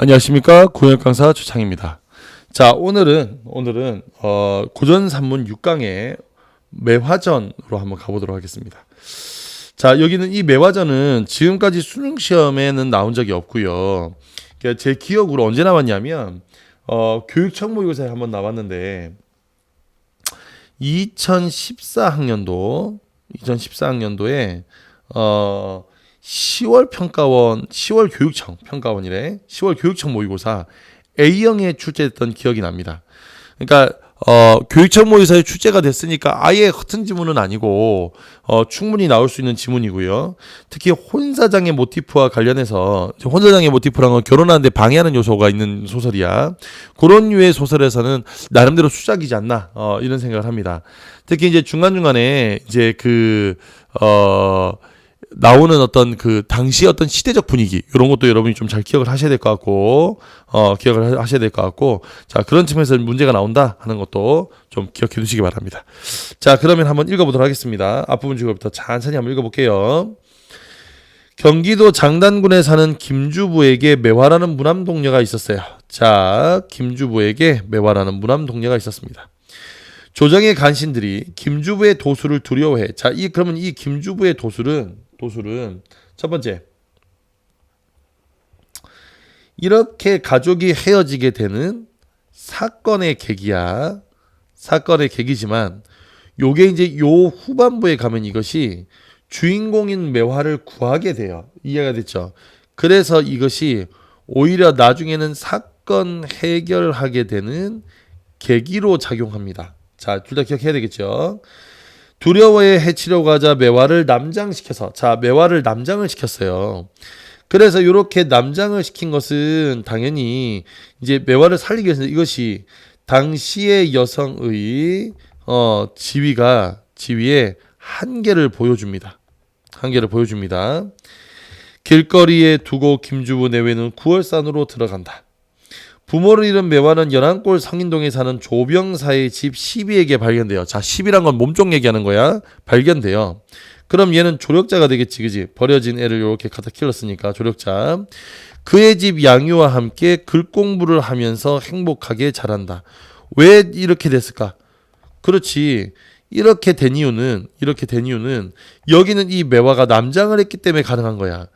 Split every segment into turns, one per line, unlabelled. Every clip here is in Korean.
안녕하십니까 구역 강사 주창입니다. 자 오늘은 오늘은 어, 고전 산문 6강의 매화전으로 한번 가보도록 하겠습니다. 자 여기는 이 매화전은 지금까지 수능 시험에는 나온 적이 없고요. 그러니까 제 기억으로 언제 나왔냐면 어, 교육청 모의고사에 한번 나왔는데 2014학년도 2014학년도에 어 10월 평가원, 10월 교육청 평가원이래. 10월 교육청 모의고사 A형에 출제됐던 기억이 납니다. 그러니까 어, 교육청 모의고사에 출제가 됐으니까 아예 같은 지문은 아니고 어, 충분히 나올 수 있는 지문이고요. 특히 혼사장의 모티프와 관련해서 혼사장의 모티프란 건 결혼하는데 방해하는 요소가 있는 소설이야. 그런 류의 소설에서는 나름대로 수작이지 않나 어, 이런 생각을 합니다. 특히 이제 중간 중간에 이제 그 어. 나오는 어떤 그 당시 어떤 시대적 분위기 이런 것도 여러분이 좀 잘 기억을 하셔야 될 것 같고 어 기억을 하- 하셔야 될 것 같고 자 그런 측면에서 문제가 나온다 하는 것도 좀 기억해 두시기 바랍니다. 자 그러면 한번 읽어보도록 하겠습니다. 앞부분 주거부터 천천히 한번 읽어볼게요. 경기도 장단군에 사는 김주부에게 매화라는 무남 동녀가 있었어요. 자 김주부에게 매화라는 무남 동녀가 있었습니다. 조정의 간신들이 김주부의 도수를 두려워해. 자, 이 그러면 이 김주부의 도술은 도술은 첫 번째 이렇게 가족이 헤어지게 되는 사건의 계기야. 사건의 계기지만 요게 이제 요 후반부에 가면 이것이 주인공인 매화를 구하게 돼요. 이해가 됐죠? 그래서 이것이 오히려 나중에는 사건 해결하게 되는 계기로 작용합니다. 자, 둘 다 기억해야 되겠죠? 두려워해 해치려고 하자 매화를 남장시켜서 자, 매화를 남장을 시켰어요. 그래서 이렇게 남장을 시킨 것은 당연히 이제 매화를 살리기 위해서 이것이 당시의 여성의 어, 지위가 지위의 한계를 보여줍니다. 한계를 보여줍니다. 길거리에 두고 김주부 내외는 구월산으로 들어간다. 부모를 잃은 매화는 연안골 성인동에 사는 조병사의 집 시비에게 발견돼요. 자, 시비란 건 몸종 얘기하는 거야. 발견돼요. 그럼 얘는 조력자가 되겠지, 그지? 버려진 애를 이렇게 갖다 키웠으니까 조력자. 그의 집 양유와 함께 글 공부를 하면서 행복하게 자란다. 왜 이렇게 됐을까? 그렇지. 이렇게 된 이유는 이렇게 된 이유는 여기는 이 매화가 남장을 했기 때문에 가능한 거야.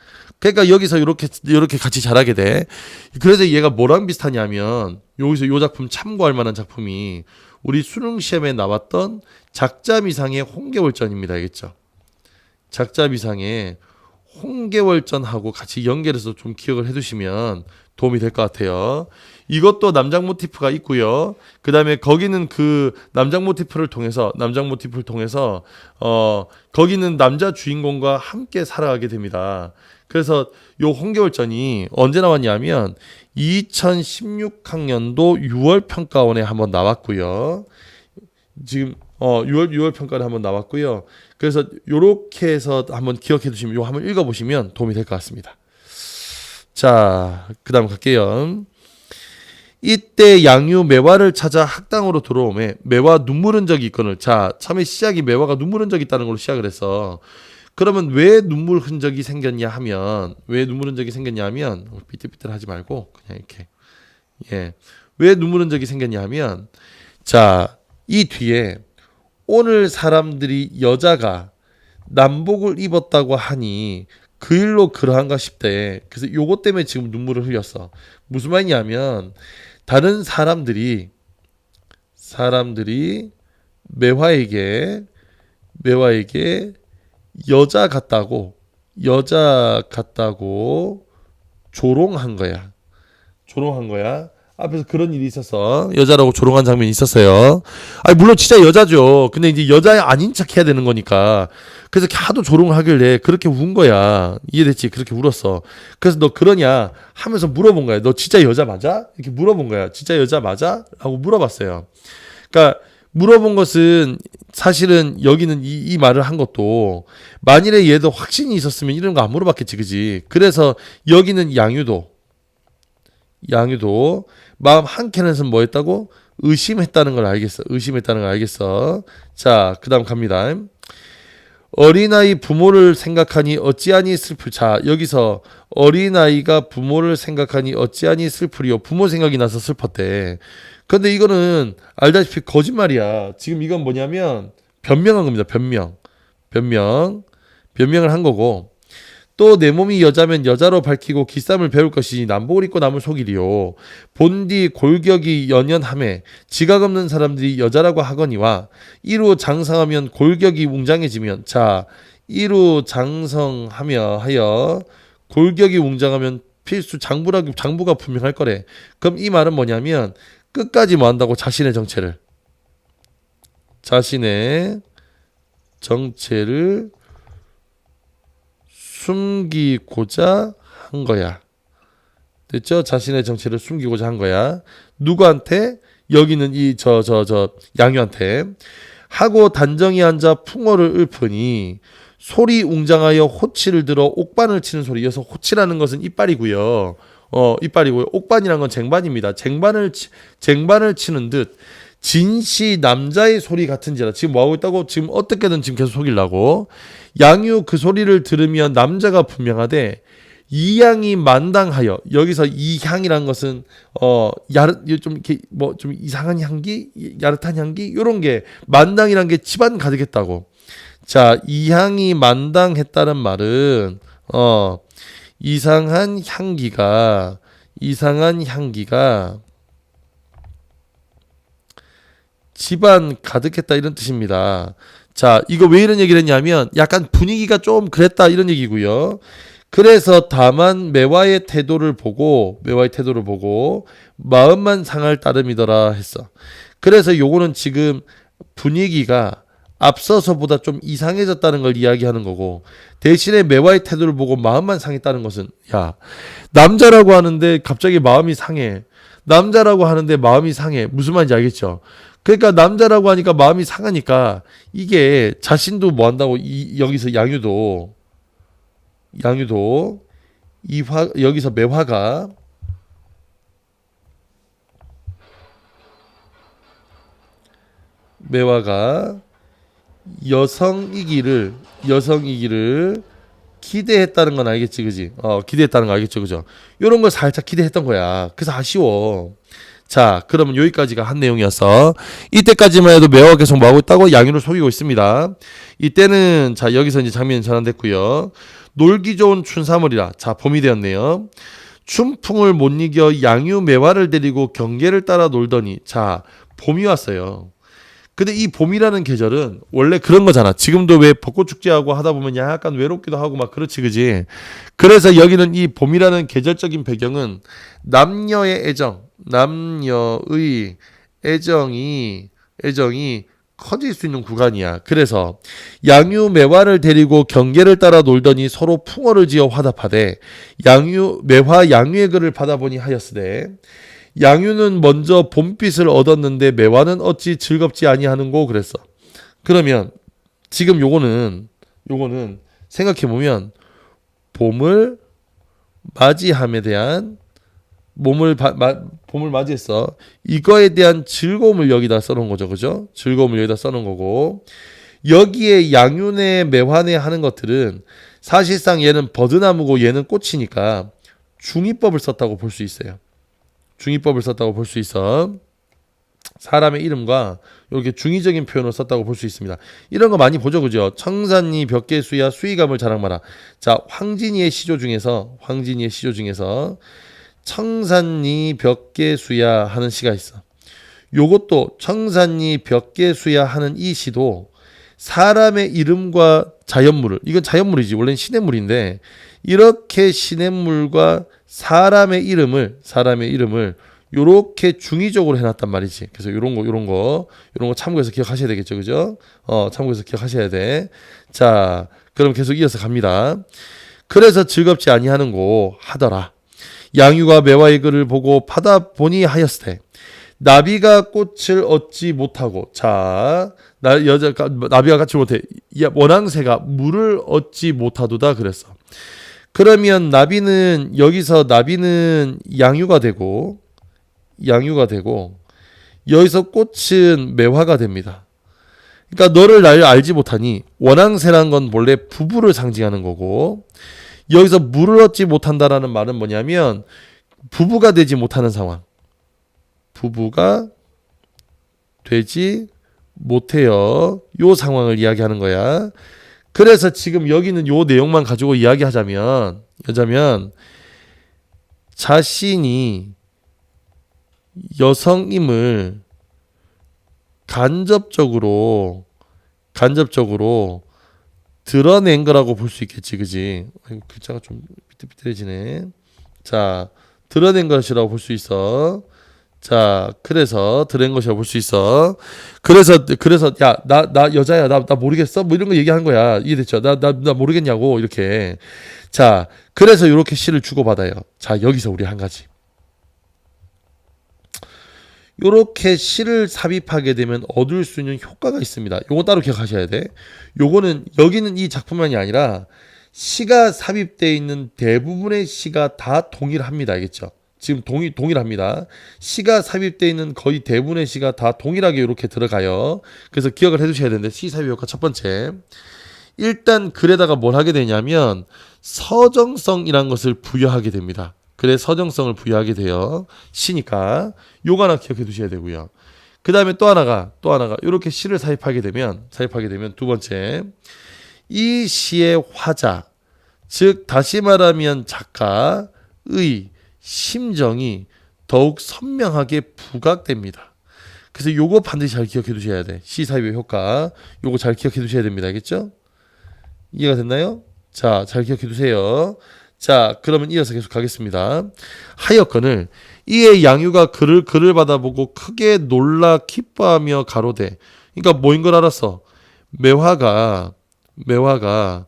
그러니까 여기서 이렇게 이렇게 같이 자라게 돼. 그래서 얘가 뭐랑 비슷하냐면 여기서 요 작품 참고할 만한 작품이 우리 수능 시험에 나왔던 작자미상의 홍계월전입니다. 알겠죠? 작자미상의 홍계월전하고 같이 연결해서 좀 기억을 해두시면 도움이 될 것 같아요. 이것도 남장 모티프가 있고요. 그 다음에 거기는 그 남장 모티프를 통해서 남장 모티프를 통해서 어 거기는 남자 주인공과 함께 살아가게 됩니다. 그래서 요 홍계월전이 언제 나왔냐면 2016학년도 6월 평가원에 한번 나왔고요. 지금 어 6월 6월 평가를 한번 나왔고요. 그래서 요렇게 해서 한번 기억해 두시면 요 한번 읽어 보시면 도움이 될 것 같습니다. 자, 그다음 갈게요. 이때 양유 매화를 찾아 학당으로 들어오매 매화 눈물 흔적이 있거늘 자 처음에 시작이 매화가 눈물 흔적이 있다는 걸로 시작을 해서 그러면 왜 눈물 흔적이 생겼냐 하면 왜 눈물 흔적이 생겼냐 하면 삐뚤삐뚤하지 말고 그냥 이렇게 예 왜 눈물 흔적이 생겼냐 하면 자 이 뒤에 오늘 사람들이 여자가 남복을 입었다고 하니 그 일로 그러한가 싶대. 그래서 요것 때문에 지금 눈물을 흘렸어. 무슨 말이냐면 다른 사람들이 사람들이 매화에게 매화에게 여자 같다고 여자 같다고 조롱한 거야. 조롱한 거야. 앞에서 그런 일이 있어서 여자라고 조롱한 장면이 있었어요. 아니 물론 진짜 여자죠. 근데 이제 여자 아닌 척 해야 되는 거니까. 그래서 하도 조롱을 하길래 그렇게 운 거야. 이해됐지? 그렇게 울었어. 그래서 너 그러냐 하면서 물어본 거야. 너 진짜 여자 맞아? 이렇게 물어본 거야. 진짜 여자 맞아? 라고 물어봤어요. 그러니까 물어본 것은 사실은 여기는 이, 이 말을 한 것도 만일에 얘도 확신이 있었으면 이런 거 안 물어봤겠지, 그지? 그래서 여기는 양유도 양유도 마음 한 켠에서 뭐 했다고 의심했다는 걸 알겠어. 의심했다는 걸 알겠어. 자, 그다음 갑니다. 어린아이 부모를 생각하니 어찌하니 슬플 자 여기서 어린아이가 부모를 생각하니 어찌하니 슬프리요. 부모 생각이 나서 슬펐대. 근데 이거는 알다시피 거짓말이야. 지금 이건 뭐냐면 변명한 겁니다. 변명. 변명. 변명을 한 거고. 또 내 몸이 여자면 여자로 밝히고 기쌈을 배울 것이니 남복을 입고 남을 속이리요. 본디 골격이 연연함에 지각 없는 사람들이 여자라고 하거니와 이루 장성하면 골격이 웅장해지면 자 이루 장성하며 하여 골격이 웅장하면 필수 장부라 장부가 분명할 거래. 그럼 이 말은 뭐냐면 끝까지 뭐 한다고 자신의 정체를 자신의 정체를 숨기고자 한 거야. 됐죠? 자신의 정체를 숨기고자 한 거야. 누구한테? 여기 는 이 저 저 저 양유한테 하고 단정히 앉아 풍어를 읊으니 소리 웅장하여 호치를 들어 옥반을 치는 소리. 이어서 호치라는 것은 이빨이고요. 어, 이빨이고요. 옥반이란 건 쟁반입니다. 쟁반을 치, 쟁반을 치는 듯 진시 남자의 소리 같은지라 지금 뭐 하고 있다고? 지금 어떻게든 지금 계속 속이려고. 양유 그 소리를 들으면 남자가 분명하되 이향이 만당하여 여기서 이향이란 것은 어 야릇 좀 이렇게 뭐 좀 이상한 향기? 야릇한 향기? 요런 게 만당이란 게 집안 가득했다고. 자 이향이 만당했다는 말은 어 이상한 향기가 이상한 향기가 집안 가득했다 이런 뜻입니다. 자, 이거 왜 이런 얘기를 했냐면 약간 분위기가 좀 그랬다 이런 얘기고요. 그래서 다만 매화의 태도를 보고 매화의 태도를 보고 마음만 상할 따름이더라 했어. 그래서 요거는 지금 분위기가 앞서서보다 좀 이상해졌다는 걸 이야기하는 거고 대신에 매화의 태도를 보고 마음만 상했다는 것은 야 남자라고 하는데 갑자기 마음이 상해 남자라고 하는데 마음이 상해 무슨 말인지 알겠죠? 그러니까 남자라고 하니까 마음이 상하니까 이게 자신도 뭐 한다고 이, 여기서 양유도 양유도 이화 여기서 매화가 매화가 여성이기를 여성이기를 기대했다는 건 알겠지 그지? 어 기대했다는 거 알겠죠 그죠? 요런 걸 살짝 기대했던 거야. 그래서 아쉬워. 자 그러면 여기까지가 한 내용이었어 이때까지만 해도 매화가 계속 뭐하고 있다고 양유를 속이고 있습니다. 이때는 자 여기서 이제 장면이 전환됐고요. 놀기 좋은 춘삼월이라 자 봄이 되었네요. 춘풍을 못 이겨 양유 매화를 데리고 경계를 따라 놀더니 자 봄이 왔어요 근데 이 봄이라는 계절은 원래 그런 거잖아. 지금도 왜 벚꽃 축제하고 하다 보면 약간 외롭기도 하고 막 그렇지 그지. 그래서 여기는 이 봄이라는 계절적인 배경은 남녀의 애정, 남녀의 애정이 애정이 커질 수 있는 구간이야. 그래서 양유 매화를 데리고 경계를 따라 놀더니 서로 풍어를 지어 화답하되 양유 매화 양유의 글을 받아보니 하였으되 양유는 먼저 봄빛을 얻었는데 매화는 어찌 즐겁지 아니하는고 그랬어. 그러면 지금 요거는 요거는 생각해 보면 봄을 맞이함에 대한 몸을 바, 마, 봄을 맞이했어. 이거에 대한 즐거움을 여기다 써놓은 거죠, 그죠? 즐거움을 여기다 써놓은 거고 여기에 양윤의 매화내 하는 것들은 사실상 얘는 버드나무고 얘는 꽃이니까 중이법을 썼다고 볼 수 있어요. 중이법을 썼다고 볼 수 있어. 사람의 이름과 이렇게 중의적인 표현을 썼다고 볼 수 있습니다. 이런 거 많이 보죠, 그죠? 청산리 벽계수야 수의감을 자랑마라. 자, 황진이의 시조 중에서 황진이의 시조 중에서 청산리 벽계수야 하는 시가 있어. 요것도 청산리 벽계수야 하는 이 시도 사람의 이름과 자연물을 이건 자연물이지 원래는 시냇물인데 이렇게 시냇물과 사람의 이름을 사람의 이름을 요렇게 중의적으로 해놨단 말이지. 그래서 요런 거 요런 거 요런 거 참고해서 기억하셔야 되겠죠, 그죠? 어 참고해서 기억하셔야 돼. 자, 그럼 계속 이어서 갑니다. 그래서 즐겁지 아니하는 고 하더라. 양유가 매화의 글을 보고 파다 보니 하였으되 나비가 꽃을 얻지 못하고 자 나, 여자 나비가 같이 못해 원앙새가 물을 얻지 못하도다 그랬어. 그러면 나비는 여기서 나비는 양유가 되고 양유가 되고 여기서 꽃은 매화가 됩니다. 그러니까 너를 날 알지 못하니 원앙새란 건 원래 부부를 상징하는 거고 여기서 물을 얻지 못한다라는 말은 뭐냐면 부부가 되지 못하는 상황. 부부가 되지 못해요. 요 상황을 이야기하는 거야. 그래서 지금 여기는 요 내용만 가지고 이야기하자면 여자면 자신이 여성임을 간접적으로 간접적으로 드러낸 거라고 볼 수 있겠지, 그지? 글자가 좀 삐뚤삐뚤해지네. 자, 드러낸 것이라고 볼 수 있어. 자, 그래서 드러낸 것이라고 볼수 있어. 그래서 그래서 야, 나 나 여자야, 나 나 모르겠어. 뭐 이런 거 얘기하는 거야. 이해됐죠? 나 나 나 모르겠냐고 이렇게. 자, 그래서 이렇게 시를 주고 받아요. 자, 여기서 우리 한 가지. 요렇게 시를 삽입하게 되면 얻을 수 있는 효과가 있습니다. 요거 따로 기억하셔야 돼. 요거는 여기는 이 작품만이 아니라 시가 삽입되어 있는 대부분의 시가 다 동일합니다. 알겠죠? 지금 동일 동일합니다. 시가 삽입되어 있는 거의 대부분의 시가 다 동일하게 이렇게 들어가요. 그래서 기억을 해 두셔야 되는데 시 삽입 효과 첫 번째. 일단 글에다가 뭘 하게 되냐면 서정성이란 것을 부여하게 됩니다. 글에 서정성을 부여하게 돼요. 시니까 요거 하나 기억해 두셔야 되고요. 그 다음에 또 하나가 또 하나가 이렇게 시를 삽입하게 되면 삽입하게 되면 두 번째 이 시의 화자 즉 다시 말하면 작가의 심정이 더욱 선명하게 부각됩니다. 그래서 요거 반드시 잘 기억해 두셔야 돼. 시 삽입의 효과 요거 잘 기억해 두셔야 됩니다. 알겠죠? 이해가 됐나요? 자, 잘 기억해 두세요. 자, 그러면 이어서 계속 가겠습니다. 하여건을 이에 양유가 그를 그를 받아보고 크게 놀라 기뻐하며 가로되. 그러니까 뭐인 걸 알았어. 매화가 매화가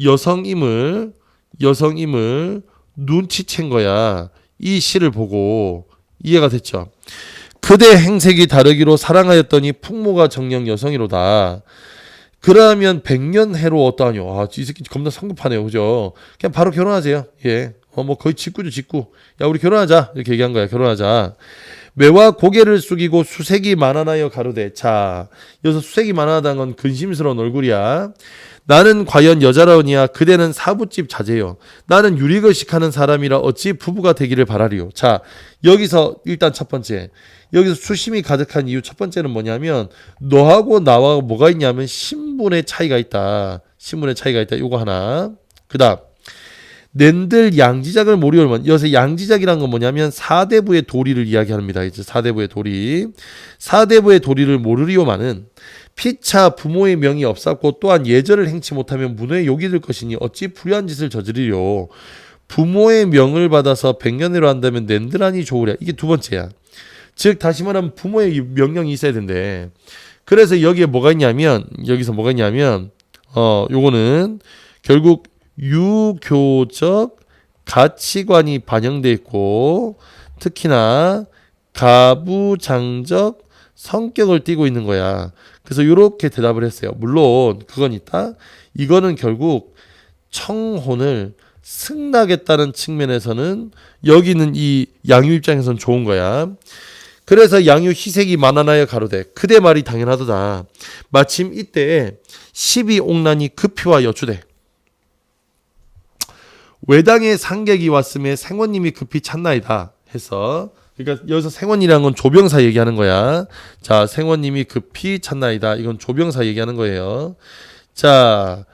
여성임을 여성임을 눈치챈 거야. 이 시를 보고 이해가 됐죠. 그대 행색이 다르기로 사랑하였더니 풍모가 정령 여성이로다. 그러면 백년 해로 어떠하뇨? 아, 이 새끼 겁나 성급하네요. 그죠? 그냥 바로 결혼하세요. 예. 어, 뭐 거의 직구죠, 직구. 야, 우리 결혼하자. 이렇게 얘기한 거야. 결혼하자. 매와 고개를 숙이고 수색이 많아나여 가로되. 자, 여기서 수색이 많아나다는 건 근심스러운 얼굴이야. 나는 과연 여자라오니야 그대는 사부집 자제요. 나는 유리거식 하는 사람이라 어찌 부부가 되기를 바라리요. 자, 여기서 일단 첫 번째. 여기서 수심이 가득한 이유 첫 번째는 뭐냐면 너하고 나와 뭐가 있냐면 신분의 차이가 있다. 신분의 차이가 있다. 요거 하나. 그다음 낸들 양지작을 모리올만 여기서 양지작이란 건 뭐냐면 사대부의 도리를 이야기합니다. 이제 사대부의 도리. 사대부의 도리를 모르리오마는 피차 부모의 명이 없었고 또한 예절을 행치 못하면 문화에 욕이 될 것이니 어찌 불의한 짓을 저지르려 부모의 명을 받아서 백년회로 한다면 낸들하니 좋으랴 이게 두 번째야 즉 다시 말하면 부모의 명령이 있어야 된대 그래서 여기에 뭐가 있냐면 여기서 뭐가 있냐면 어 요거는 결국 유교적 가치관이 반영돼 있고 특히나 가부장적 성격을 띠고 있는 거야. 그래서 이렇게 대답을 했어요. 물론 그건 있다. 이거는 결국 청혼을 승낙했다는 측면에서는 여기는 이 양유 입장에서는 좋은 거야. 그래서 양유 희색이 많아나여 가로되 그대 말이 당연하도다. 마침 이때에 12옥난이 급히와 여쭈되 외당의 상객이 왔음에 생원님이 급히 찾나이다 해서 그러니까 여기서 생원이라는 건 조병사 얘기하는 거야. 자, 생원님이 급히 찾나이다. 이건 조병사 얘기하는 거예요. 자,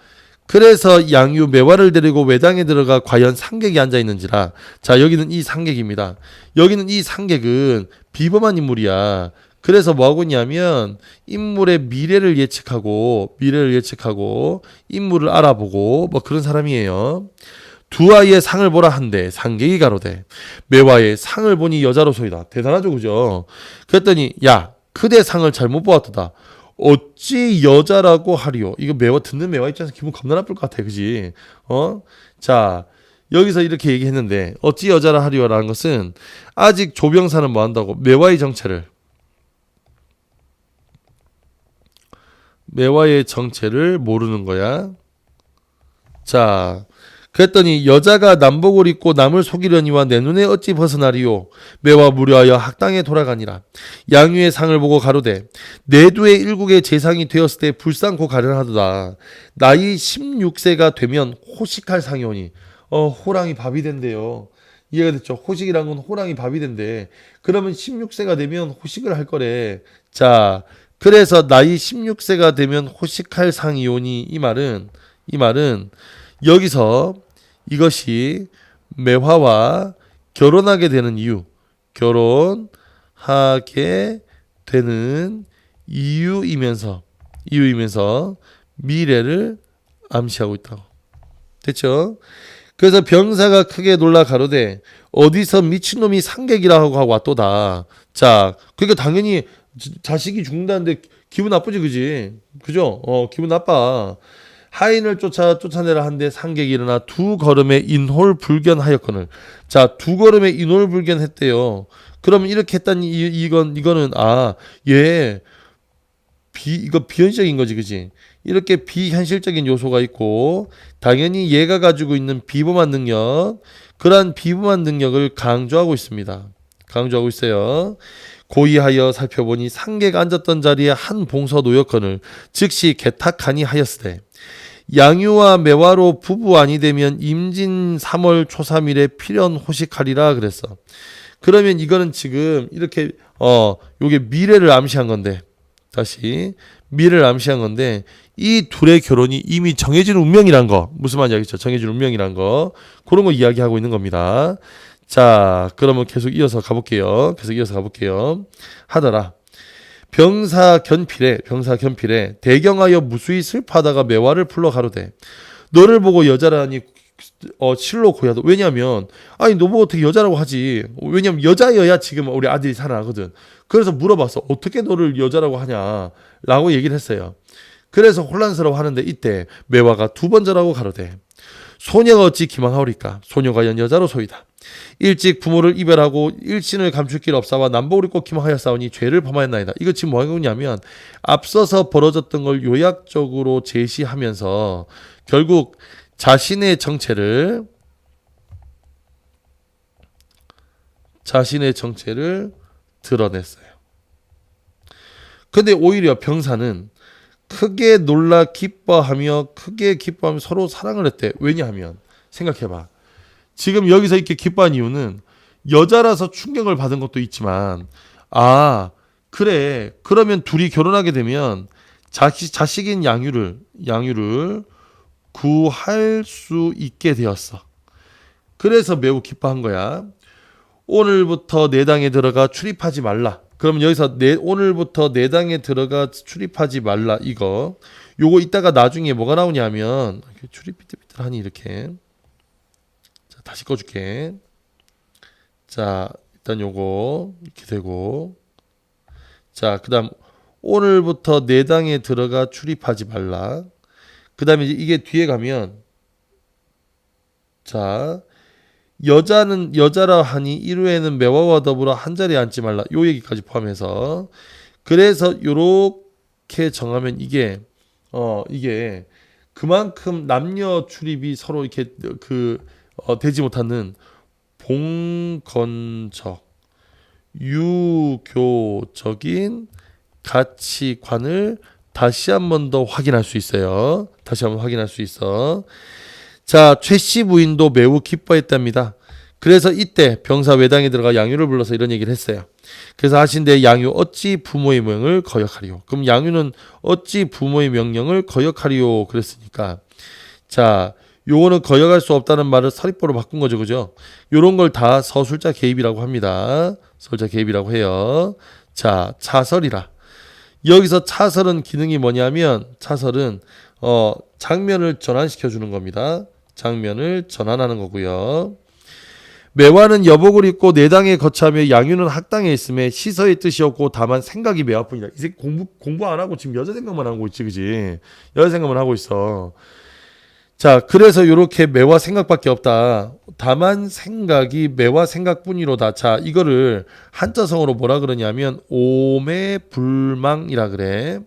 그래서 양유 매화를 데리고 외당에 들어가 과연 상객이 앉아 있는지라. 자, 여기는 이 상객입니다. 여기는 이 상객은 비범한 인물이야. 그래서 뭐 하고 있냐면 인물의 미래를 예측하고 미래를 예측하고 인물을 알아보고 뭐 그런 사람이에요. 두 아이의 상을 보라 한데 상객이 가로되 매화의 상을 보니 여자로소이다. 대단하죠, 그죠? 그랬더니 야 그대 상을 잘 못 보았도다. 어찌 여자라고 하리요? 이거 매화 듣는 매화 입장에서 기분 겁나 나쁠 것 같아, 그지? 어? 자 여기서 이렇게 얘기했는데 어찌 여자라 하리요라는 것은 아직 조병사는 뭐 한다고 매화의 정체를 매화의 정체를 모르는 거야. 자, 그랬더니 여자가 남복을 입고 남을 속이려니와 내 눈에 어찌 벗어나리요 매와 무료하여 학당에 돌아가니라 양유의 상을 보고 가로되 내두의 일국의 재상이 되었을 때 불쌍고 가련하도다 나이 16세가 되면 호식할 상이 오니 어, 호랑이 밥이 된대요. 이해가 됐죠? 호식이란 건 호랑이 밥이 된대. 그러면 16세가 되면 호식을 할 거래. 자, 그래서 나이 16세가 되면 호식할 상이 오니 이 말은 이 말은 여기서 이것이 매화와 결혼하게 되는 이유, 결혼하게 되는 이유이면서 이유이면서 미래를 암시하고 있다고. 됐죠? 그래서 병사가 크게 놀라 가로되 어디서 미친놈이 상객이라고 하고 왔도다. 자, 그러니까 당연히 지- 자식이 죽는다는데 기분 나쁘지 그지? 그죠? 어, 기분 나빠. 하인을 쫓아 쫓아내라 한데 상객이 일어나 두 걸음에 인홀 불견하였거늘. 자, 두 걸음에 인홀 불견했대요. 그러면 이렇게 했다니 이, 이건 이거는 아, 얘비 이거 비현실적인 거지, 그지? 이렇게 비현실적인 요소가 있고 당연히 얘가 가지고 있는 비범한 능력, 그러한 비범한 능력을 강조하고 있습니다. 강조하고 있어요. 고의하여 살펴보니 상계가 앉았던 자리에 한 봉서 놓였거늘 즉시 개탁하니 하였으되 양유와 매화로 부부 아니 되면 임진 3월 초삼일에 필연 호식하리라 그랬어. 그러면 이거는 지금 이렇게 어 요게 미래를 암시한 건데 다시 미래를 암시한 건데 이 둘의 결혼이 이미 정해진 운명이란 거 무슨 말인지 알겠죠? 정해진 운명이란 거 그런 거 이야기하고 있는 겁니다. 자 그러면 계속 이어서 가볼게요. 계속 이어서 가볼게요. 하더라. 병사 견필에 병사 견필에 대경하여 무수히 슬퍼하다가 매화를 풀러 가로되 너를 보고 여자라니 어 실로 고야도 왜냐면 아니 너 보고 어떻게 여자라고 하지? 왜냐면 여자여야 지금 우리 아들이 살아나거든. 그래서 물어봤어 어떻게 너를 여자라고 하냐라고 얘기를 했어요. 그래서 혼란스러워 하는데 이때 매화가 두 번째라고 가로되 소녀가 어찌 기망하오리까 소녀가 연 여자로 소이다 일찍 부모를 이별하고 일신을 감출 길 없사와 남복을 입고 기망하였사오니 죄를 범하였나이다. 이거 지금 뭐 하고 있냐면 앞서서 벌어졌던 걸 요약적으로 제시하면서 결국 자신의 정체를 자신의 정체를 드러냈어요. 근데 오히려 병사는 크게 놀라 기뻐하며 크게 기뻐하며 서로 사랑을 했대. 왜냐하면 생각해봐. 지금 여기서 이렇게 기뻐한 이유는 여자라서 충격을 받은 것도 있지만 아 그래 그러면 둘이 결혼하게 되면 자식 자식인 양유를 양유를 구할 수 있게 되었어. 그래서 매우 기뻐한 거야. 오늘부터 내 당에 들어가 출입하지 말라. 그러면 여기서 내 오늘부터 내 당에 들어가 출입하지 말라 이거. 요거 이따가 나중에 뭐가 나오냐면 출입 비틀비틀하니 이렇게. 자, 다시 꺼 줄게. 자, 일단 요거 이렇게 되고. 자, 그다음 오늘부터 내 당에 들어가 출입하지 말라. 그다음에 이제 이게 뒤에 가면 자 여자는 여자라 하니 이후에는 매화와 더불어 한 자리에 앉지 말라. 요 얘기까지 포함해서 그래서 요렇게 정하면 이게 어 이게 그만큼 남녀 출입이 서로 이렇게 그 어, 되지 못하는 봉건적 유교적인 가치관을 다시 한 번 더 확인할 수 있어요. 다시 한번 확인할 수 있어. 자, 최 씨 부인도 매우 기뻐했답니다. 그래서 이때 병사 외당에 들어가 양유를 불러서 이런 얘기를 했어요. 그래서 하신데 양유 어찌 부모의 명을 거역하리요. 그럼 양유는 어찌 부모의 명령을 거역하리요. 그랬으니까 자, 요거는 거역할 수 없다는 말을 서리포로 바꾼 거죠. 그죠? 요런 걸 다 서술자 개입이라고 합니다. 서술자 개입이라고 해요. 자, 차설이라. 여기서 차설은 기능이 뭐냐면 차설은 어 장면을 전환시켜 주는 겁니다. 장면을 전환하는 거고요. 매화는 여복을 입고 내당에 거차며 양유는 학당에 있음에 시서의 뜻이 없고 다만 생각이 매화뿐이다. 이 새끼 공부 공부 안 하고 지금 여자 생각만 하고 있지, 그지? 여자 생각만 하고 있어. 자, 그래서 요렇게 매화 생각밖에 없다. 다만 생각이 매화 생각뿐이로다. 자, 이거를 한자성어로 뭐라 그러냐면 오매불망이라 그래.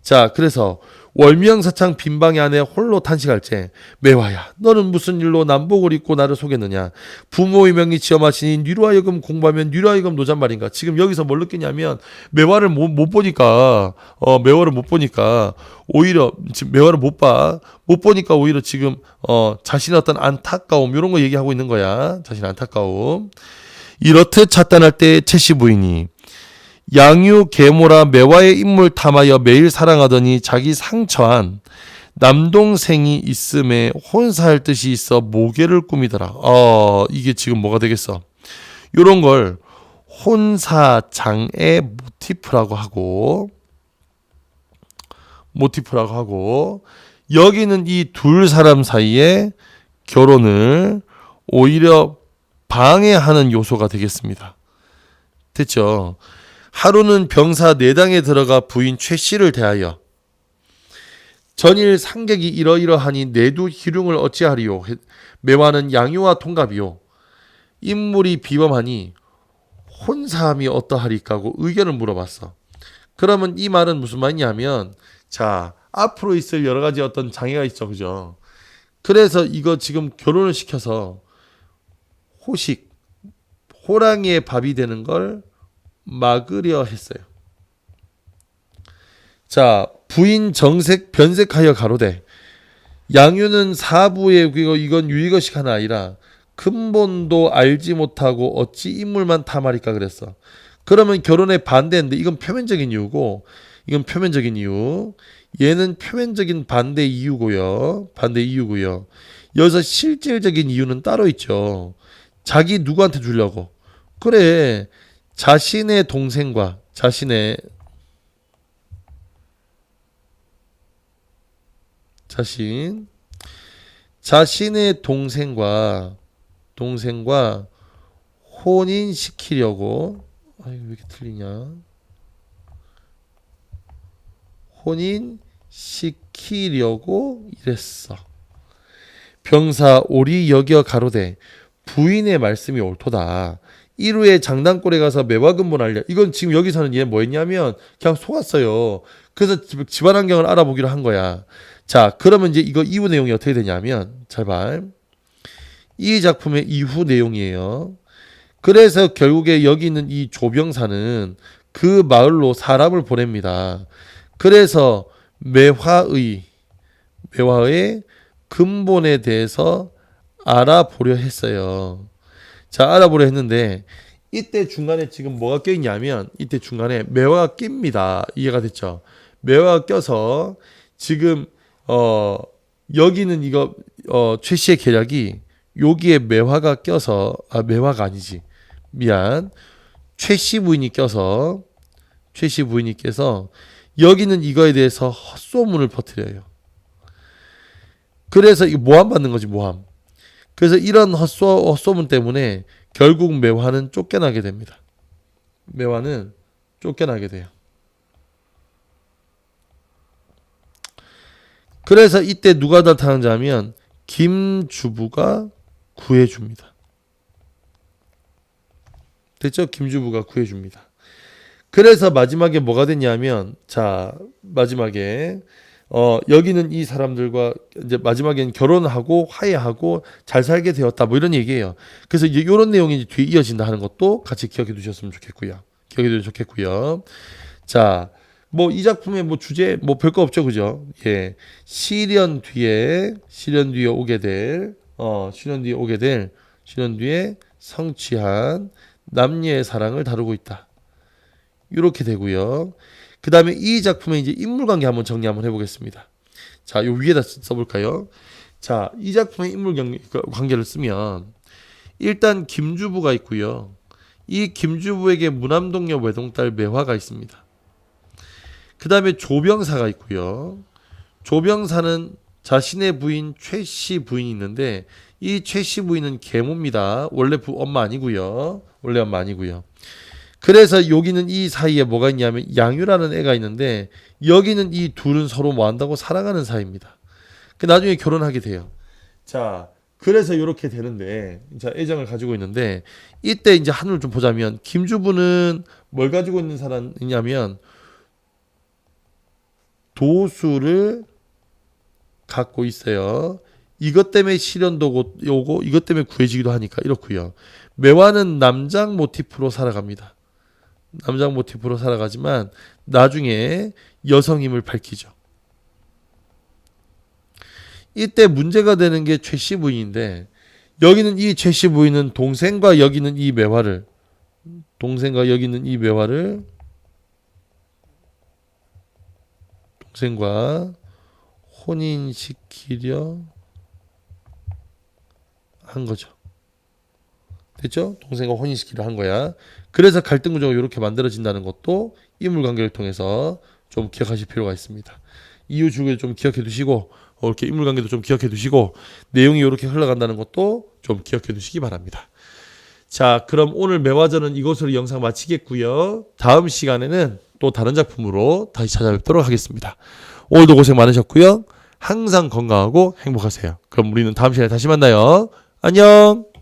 자, 그래서 월명사창 빈방의 안에 홀로 탄식할제 매화야 너는 무슨 일로 남복을 입고 나를 속였느냐? 부모의 명이 지엄하시니 뉘로 하여금 공부하면 뉘로 하여금 노잔말인가? 지금 여기서 뭘 느끼냐면 매화를 못, 못 보니까 어 매화를 못 보니까 오히려 지금 매화를 못 봐 못 보니까 오히려 지금 어 자신의 어떤 안타까움 이런 거 얘기하고 있는 거야. 자신의 안타까움. 이렇듯 차단할 때 채씨 부인이 양유 계모라 매화의 인물 탐하여 매일 사랑하더니 자기 상처한 남동생이 있음에 혼사할 뜻이 있어 모계를 꾸미더라. 어, 이게 지금 뭐가 되겠어? 요런 걸 혼사장의 모티프라고 하고 모티프라고 하고 여기는 이 둘 사람 사이에 결혼을 오히려 방해하는 요소가 되겠습니다. 됐죠? 하루는 병사 내당에 들어가 부인 최 씨를 대하여 전일 상객이 이러이러하니 내두 희룡을 어찌하리요 매화는 양유와 통갑이요 인물이 비범하니 혼사함이 어떠하리까고 의견을 물어봤어. 그러면 이 말은 무슨 말이냐면 자 앞으로 있을 여러 가지 어떤 장애가 있죠, 그죠? 그래서 이거 지금 결혼을 시켜서 호식 호랑이의 밥이 되는 걸 막으려 했어요. 자, 부인 정색 변색하여 가로되 양유는 사부의 이건 유의거식 하나 아니라 근본도 알지 못하고 어찌 인물만 탐하리까 그랬어. 그러면 결혼에 반대인데 이건 표면적인 이유고 이건 표면적인 이유. 얘는 표면적인 반대 이유고요. 반대 이유고요. 여기서 실질적인 이유는 따로 있죠. 자기 누구한테 주려고. 그래. 자신의 동생과 자신의 자신 자신의 동생과 동생과 혼인 시키려고 아이 왜 이렇게 틀리냐? 혼인 시키려고 이랬어. 병사 오리 여겨 가로되 부인의 말씀이 옳도다 1호에 장단골에 가서 매화근본 알려. 이건 지금 여기서는 얘 뭐였냐면 그냥 속았어요. 그래서 집- 집안 환경을 알아보기로 한 거야. 자, 그러면 이제 이거 이후 내용이 어떻게 되냐면 잘 봐. 이 작품의 이후 내용이에요. 그래서 결국에 여기 있는 이 조병사는 그 마을로 사람을 보냅니다. 그래서 매화의 매화의 근본에 대해서 알아보려 했어요. 자, 알아보려 했는데 이때 중간에 지금 뭐가 껴 있냐면 이때 중간에 매화가 낍니다. 이해가 됐죠? 매화가 껴서 지금 어 여기는 이거 어 최씨의 계략이 여기에 매화가 껴서 아 매화가 아니지. 미안. 최씨 부인이 껴서 최씨 부인이 껴서 여기는 이거에 대해서 헛소문을 퍼뜨려요. 그래서 이거 모함 받는 거지 모함. 그래서 이런 헛소, 헛소문 때문에 결국 매화는 쫓겨나게 됩니다. 매화는 쫓겨나게 돼요. 그래서 이때 누가 나타나는지 하면 김주부가 구해줍니다. 됐죠? 김주부가 구해줍니다. 그래서 마지막에 뭐가 됐냐면 자 마지막에 어 여기는 이 사람들과 이제 마지막엔 결혼하고 화해하고 잘 살게 되었다 뭐 이런 얘기예요. 그래서 이제 이런 내용이 뒤에 이어진다 하는 것도 같이 기억해 두셨으면 좋겠고요. 기억해 두셨으면 좋겠고요. 자, 뭐 이 작품의 뭐 주제 뭐 별거 없죠, 그죠? 예, 시련 뒤에 시련 뒤에 오게 될 어 시련 뒤에 오게 될 시련 뒤에 성취한 남녀의 사랑을 다루고 있다. 이렇게 되고요. 그 다음에 이 작품의 이제 인물 관계 한번 정리 한번 해보겠습니다. 자, 요 위에다 쓰- 써볼까요? 자, 이 작품의 인물 경- 그 관계를 쓰면 일단 김주부가 있고요. 이 김주부에게 무남동녀 외동딸 매화가 있습니다. 그 다음에 조병사가 있고요. 조병사는 자신의 부인 최씨 부인이 있는데 이 최씨 부인은 계모입니다. 원래 부 엄마 아니고요. 원래 엄마 아니고요. 그래서 여기는 이 사이에 뭐가 있냐면 양유라는 애가 있는데 여기는 이 둘은 서로 뭐 한다고 사랑하는 사이입니다. 그 나중에 결혼하게 돼요. 자, 그래서 이렇게 되는데 자 애정을 가지고 있는데 이때 이제 하늘을 좀 보자면 김주부는 뭘 가지고 있는 사람이냐면 도수를 갖고 있어요. 이것 때문에 실현도고 요거 이것 때문에 구해지기도 하니까 이렇고요. 매화는 남장 모티프로 살아갑니다. 남장 모티프로 살아가지만 나중에 여성임을 밝히죠. 이때 문제가 되는 게 최씨 부인인데 여기는 이 최씨 부인은 동생과 여기는 이 매화를 동생과 여기는 이 매화를 동생과 혼인시키려 한 거죠. 됐죠? 동생과 혼인시키려 한 거야. 그래서 갈등 구조가 이렇게 만들어진다는 것도 인물 관계를 통해서 좀 기억하실 필요가 있습니다. 이유 주기를 좀 기억해 두시고 어, 이렇게 인물 관계도 좀 기억해 두시고 내용이 이렇게 흘러간다는 것도 좀 기억해 두시기 바랍니다. 자, 그럼 오늘 매화전은 이것으로 영상 마치겠고요. 다음 시간에는 또 다른 작품으로 다시 찾아뵙도록 하겠습니다. 오늘도 고생 많으셨고요. 항상 건강하고 행복하세요. 그럼 우리는 다음 시간에 다시 만나요. 안녕.